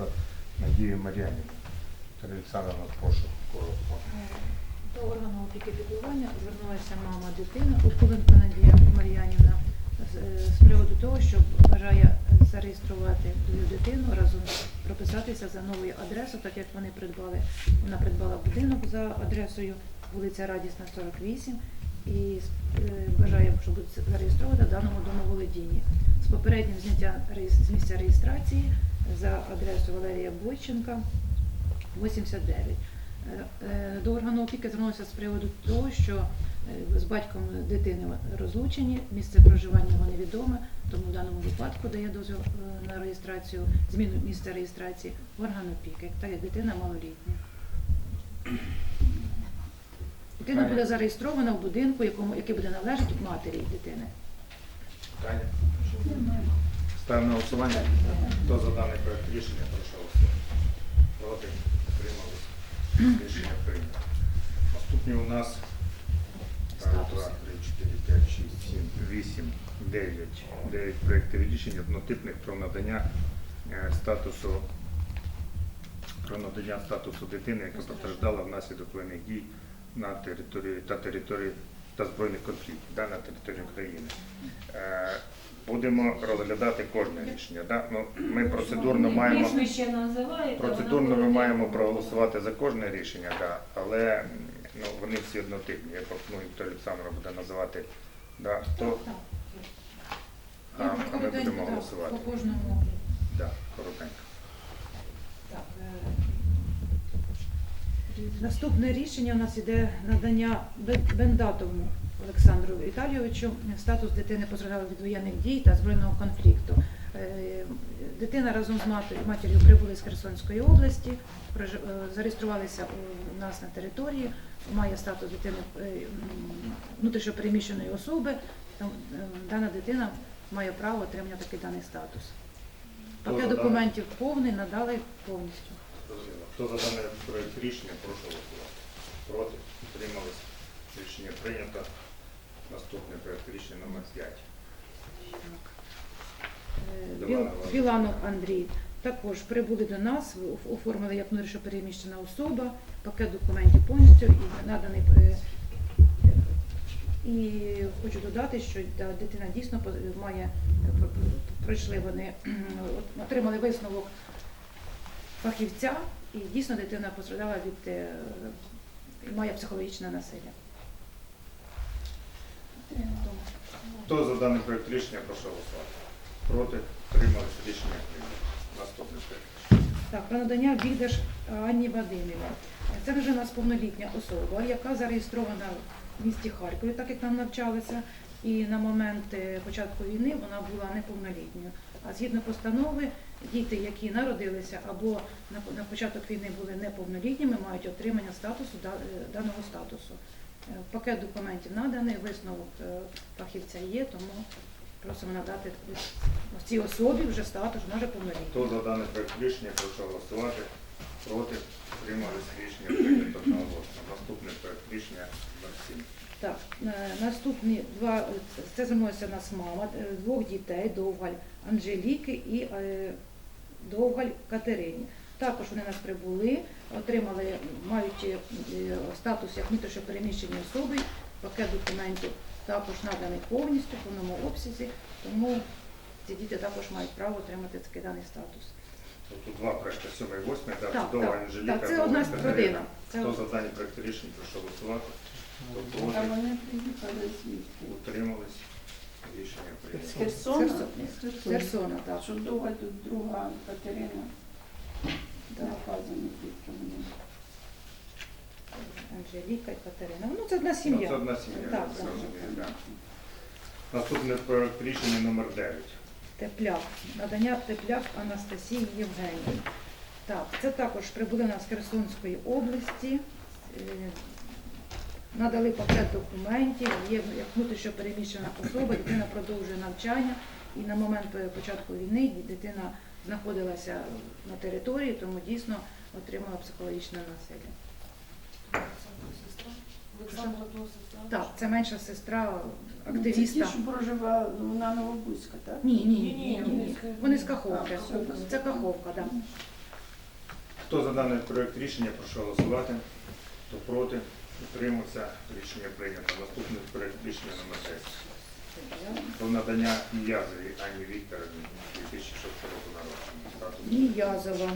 Кравченко Надію Мар'янівну. Олександровна, прошу коротко. До органу опіки піклування звернулася мама дитини Уколенко Надія Мар'янівна з, е, з приводу того, що бажає зареєструвати свою дитину разом прописатися за новою адресою, так як вони придбали. Вона придбала будинок за адресою вулиця Радісна, 48 і е, бажає, щоб зареєстрована в даному домоволодінні. З попереднім зняття з місця реєстрації за адресою Валерія Бойченка, 89. Е, е, До органу опіки звернулися з приводу того, що е, з батьком дитини розлучені, місце проживання його невідоме, тому в даному випадку дає дозвіл на реєстрацію, зміну місця реєстрації в орган опіки, так як дитина малолітня. Дитина буде зареєстрована в будинку, якому, який буде належати матері дитини. Питання? Ставимо на голосування. Хто за даний проект рішення, прошу голосувати. Проти? Утримались? Рішення прийнято. Наступні у нас раз, Статуси. два, три, чотири, п'ять, шість, сім, вісім, дев'ять. Дев'ять проєктів рішень однотипних про надання е, статусу про надання статусу дитини, яка постраждала внаслідок воєнних дій на території та території та збройних конфліктів да, на території України. Е, Будемо розглядати кожне рішення. Да? Ну, ми процедурно маємо процедурно ми маємо проголосувати за кожне рішення, да, але ну, вони всі однотипні. Я пропоную Вікторія Олександровна буде називати да, хто, а, а ми будемо голосувати. По кожному. Да, коротенько. Наступне рішення у нас іде надання Бендатовому Олександру Віталійовичу статус дитини постраждала від воєнних дій та збройного конфлікту. Е, Дитина разом з матір'ю, прибули з Херсонської області, е, зареєструвалися у нас на території, має статус дитини е, внутрішньопереміщеної особи. Дана дитина має право отримання такий даний статус. Пакет документів повний, надали повністю. Хто за даний проект рішення, прошу голосувати. Проти? Утримались? Рішення прийнято. Наступний проект рішення номер 5. Е, Біл- Біланов Андрій також прибули до нас, оформили як внутрішньопереміщена особа, пакет документів повністю і наданий. е, І хочу додати, що дитина дійсно має пр- пр- пройшли вони, отримали висновок фахівця, і дійсно дитина пострадала від е, має психологічне насилля. Хто за даний проект рішення, прошу голосувати. Проти? Утримались? Рішення прийнято. Наступний проект. Так, про надання віддаж Анні Вадимівні. Це вже у нас повнолітня особа, яка зареєстрована в місті Харкові, так як нам навчалися. І на момент початку війни вона була неповнолітньою. А згідно постанови, діти, які народилися або на, на початок війни були неповнолітніми, мають отримання статусу е, даного статусу. Е, Пакет документів наданий, висновок е, фахівця є, тому просимо надати цій особі вже статус, вона вже повнолітня. Хто за даний проект рішення, прошу голосувати. Проти? Утримались? Рішення прийнято одноголосно. Наступний проект рішення номер 7. Так, е, наступні два, це- звернулася нас мама е, двох дітей, Довгаль Анжеліки і е, Довгаль Катерині. Також вони нас прибули, отримали, мають статус як внутрішньопереміщені особи, пакет документів також наданий повністю, в повному обсязі, тому ці діти також мають право отримати такий даний статус. Тут два проекти, 7 і 8, так, Так, чудова так, Анжеліка. так, це одна Катерина. родина. Це Хто за дані проекти рішень, прошу голосувати. Хто А проти? вони приїхали звідки? Утримались? Рішення З прийнято. Херсона? Херсон- З Херсона. Херсона, так. Що друга тут друга Катерина Так. наказана звідки вони. Анжеліка і Катерина. Ну, це одна Ну, сім'я. Це одна сім'я, Так, я так. так. Наступний проект рішення номер 9. Тепляк. Надання тепляк Анастасії Євгенії. Так, це також прибули нас з Херсонської області. Е, Надали пакет документів, є як внутрішньо переміщена особа, дитина продовжує навчання. І на момент початку війни дитина знаходилася на території, тому дійсно отримала психологічне насилля. Олександра сестра? Так, це менша сестра Ну, Це ті, що проживала на Новобузька, так? Ні, ні, ні, Ні, ні, ні, ні. вони з- Каховки. А, Каховка. Це Каховка, так. Хто за даний проект рішення, прошу голосувати. Хто проти, утримався. Рішення прийнято. Наступний проект рішення номер 10. Про надання Ніязові Ані Вікторовні 2006 року народження. Ніязова.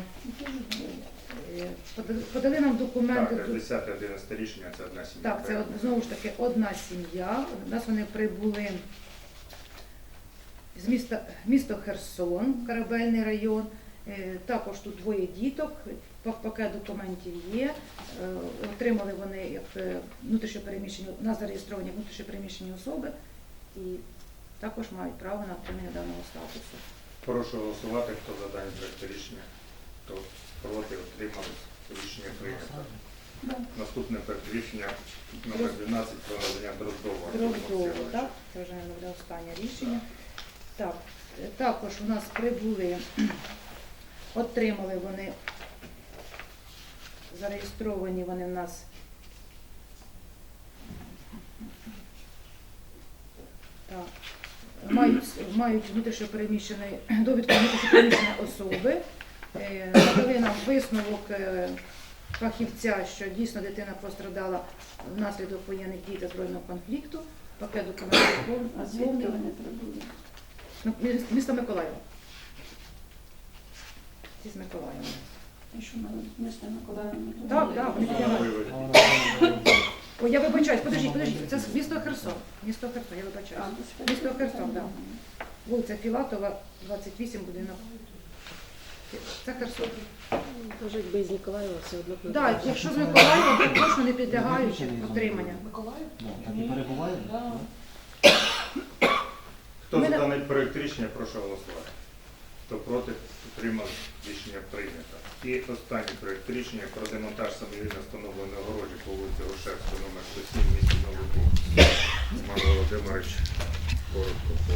Е, пода- Подали нам документи. Так, тут- 10 11 рішення це одна сім'я. Так, це знову ж таки одна сім'я. У нас вони прибули з міста місто Херсон, Корабельний район. Е, Також тут двоє діток. Пакет документів є. Е, Отримали вони як внутрішньопереміщені, у нас зареєстровані внутрішньопереміщені особи і також мають право на отримання даного статусу. Прошу голосувати, хто за даний проект рішення, хто проти, утримались. Рішення прийнято. Наступне рішення номер 12 про надання Дроздова. Дроздово, так? Це вже мабуть, останнє рішення. Так, е, також у нас прибули, отримали вони, зареєстровані вони в нас. Так, мають, мають внутрішньопереміщений довідку внутрішньопереміщеної особи. Е, Надали нам висновок е, фахівця, що дійсно дитина пострадала внаслідок воєнних дій та збройного конфлікту. Пакет документів А звідки вони прибули? Ну, Місто Миколаєва. І що місто Миколаївна? Так, так. О, я вибачаюсь, подождіть, подождіть. Це місто Херсон. Місто Херсон, я вибачаюсь. Місто Херсон, так. Вулиця Філатова, 28, будинок. Це Херсон. Тож якби із Ніколаєва все одно б- Так, якщо з Миколаєва, то точно не підлягають отримання. Миколаїв? Ну, так і перебуває? Да. Хто Ми за на- даний проект рішення, прошу голосувати. Хто проти, утримали. Рішення прийнято. І останній проект рішення про демонтаж самовільно встановленої огорожі по вулиці Грушевського, номер 107, місті Новий Буг. Роман Володимирович, коротко по